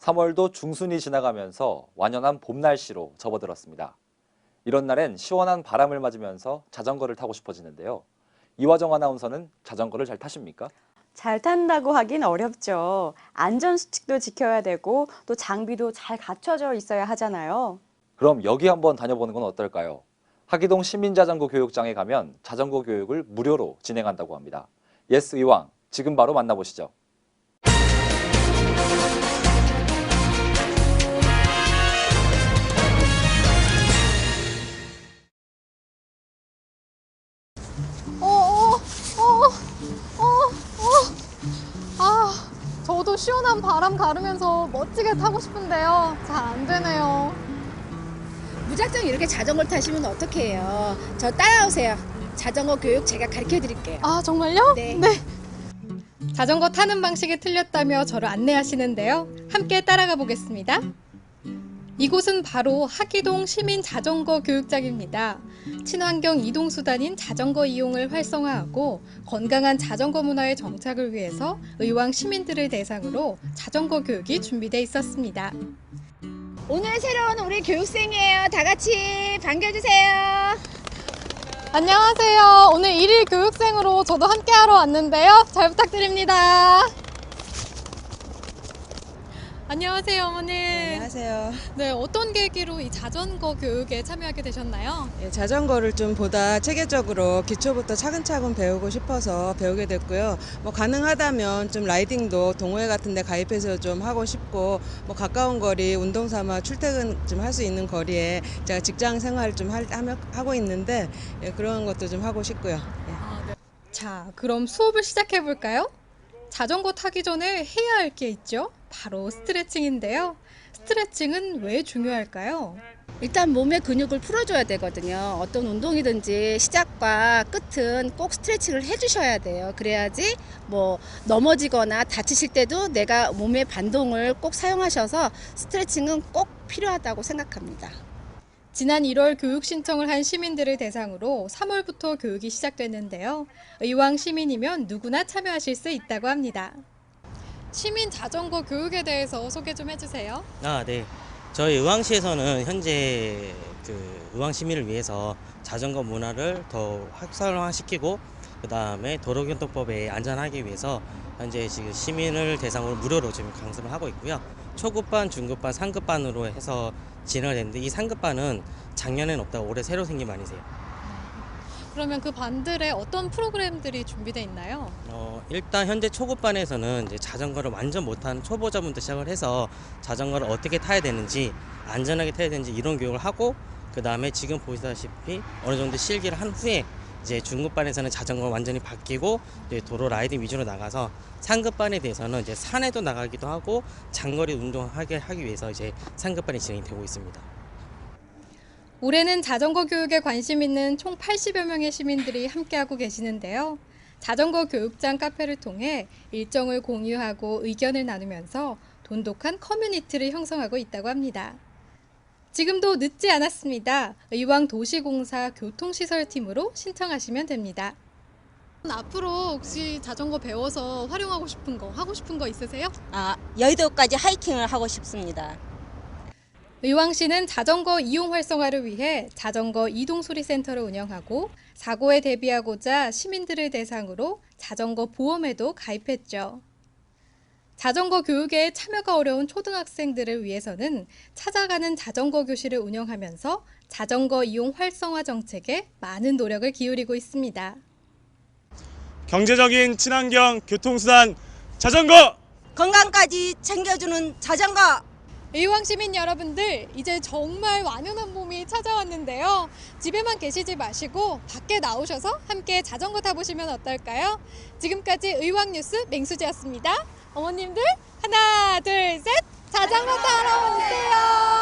3월도 중순이 지나가면서 완연한 봄 날씨로 접어들었습니다. 이런 날엔 시원한 바람을 맞으면서 자전거를 타고 싶어지는데요. 이화정 아나운서는 자전거를 잘 타십니까? 잘 탄다고 하긴 어렵죠. 안전 수칙도 지켜야 되고 또 장비도 잘 갖춰져 있어야 하잖아요. 그럼 여기 한번 다녀보는 건 어떨까요? 하기동 시민자전거 교육장에 가면 자전거 교육을 무료로 진행한다고 합니다. 예스 이왕 지금 바로 만나보시죠. 저도 시원한 바람 가르면서 멋지게 타고 싶은데요. 잘 안 되네요. 무작정 이렇게 자전거를 타시면 어떡해요. 저 따라오세요. 자전거 교육 제가 가르쳐 드릴게요. 아, 정말요? 네. 자전거 타는 방식이 틀렸다며 저를 안내하시는데요. 함께 따라가 보겠습니다. 이곳은 바로 하기동 시민 자전거 교육장입니다. 친환경 이동 수단인 자전거 이용을 활성화하고 건강한 자전거 문화의 정착을 위해서 의왕 시민들을 대상으로 자전거 교육이 준비돼 있었습니다. 오늘 새로운 우리 교육생이에요. 다 같이 반겨주세요. 안녕하세요. 오늘 일일 교육생으로 저도 함께하러 왔는데요. 잘 부탁드립니다. 안녕하세요, 어머님. 안녕하세요. 네, 어떤 계기로 이 자전거 교육에 참여하게 되셨나요? 예, 자전거를 좀 보다 체계적으로 기초부터 차근차근 배우고 싶어서 배우게 됐고요. 뭐 가능하다면 좀 라이딩도 동호회 같은 데 가입해서 좀 하고 싶고 뭐 가까운 거리 운동 삼아 출퇴근 좀 할 수 있는 거리에 제가 직장 생활 좀 할, 하며, 하고 있는데 예, 그런 것도 좀 하고 싶고요. 예. 자, 그럼 수업을 시작해 볼까요? 자전거 타기 전에 해야 할 게 있죠. 바로 스트레칭인데요. 스트레칭은 왜 중요할까요? 일단 몸의 근육을 풀어줘야 되거든요. 어떤 운동이든지 시작과 끝은 꼭 스트레칭을 해주셔야 돼요. 그래야지 뭐 넘어지거나 다치실 때도 내가 몸의 반동을 꼭 사용하셔서 스트레칭은 꼭 필요하다고 생각합니다. 지난 1월 교육 신청을 한 시민들을 대상으로 3월부터 교육이 시작됐는데요. 의왕 시민이면 누구나 참여하실 수 있다고 합니다. 시민 자전거 교육에 대해서 소개 좀 해주세요. 아, 네. 저희 의왕시에서는 현재 그 의왕 시민을 위해서 자전거 문화를 더 활성화시키고 그다음에 도로교통법에 안전하기 위해서 현재 지금 시민을 대상으로 무료로 지금 강습을 하고 있고요. 초급반, 중급반, 상급반으로 해서 진행을 했는데 이 상급반은 작년에는 없다가 올해 새로 생긴 반이세요. 그러면 그 반들에 어떤 프로그램들이 준비되어 있나요? 어, 일단 현재 초급반에서는 이제 자전거를 완전 못하는 초보자분들 시작을 해서 자전거를 어떻게 타야 되는지 안전하게 타야 되는지 이런 교육을 하고 그 다음에 지금 보시다시피 어느 정도 실기를 한 후에 이제 중급반에서는 자전거 완전히 바뀌고 이제 도로 라이딩 위주로 나가서 상급반에 대해서는 이제 산에도 나가기도 하고 장거리 운동하게 하기 위해서 이제 상급반이 진행이 되고 있습니다. 올해는 자전거 교육에 관심 있는 총 80여 명의 시민들이 함께하고 계시는데요. 자전거 교육장 카페를 통해 일정을 공유하고 의견을 나누면서 돈독한 커뮤니티를 형성하고 있다고 합니다. 지금도 늦지 않았습니다. 의왕 도시공사 교통시설팀으로 신청하시면 됩니다. 앞으로 혹시 자전거 배워서 활용하고 싶은 거, 하고 싶은 거 있으세요? 아, 여의도까지 하이킹을 하고 싶습니다. 의왕시는 자전거 이용 활성화를 위해 자전거 이동 수리 센터를 운영하고 사고에 대비하고자 시민들을 대상으로 자전거 보험에도 가입했죠. 자전거 교육에 참여가 어려운 초등학생들을 위해서는 찾아가는 자전거 교실을 운영하면서 자전거 이용 활성화 정책에 많은 노력을 기울이고 있습니다. 경제적인 친환경 교통수단 자전거 건강까지 챙겨주는 자전거! 의왕 시민 여러분들, 이제 정말 완연한 봄이 찾아왔는데요. 집에만 계시지 마시고 밖에 나오셔서 함께 자전거 타보시면 어떨까요? 지금까지 의왕 뉴스 맹수지였습니다. 어머님들, 하나, 둘, 셋! 자전거 타러 오세요!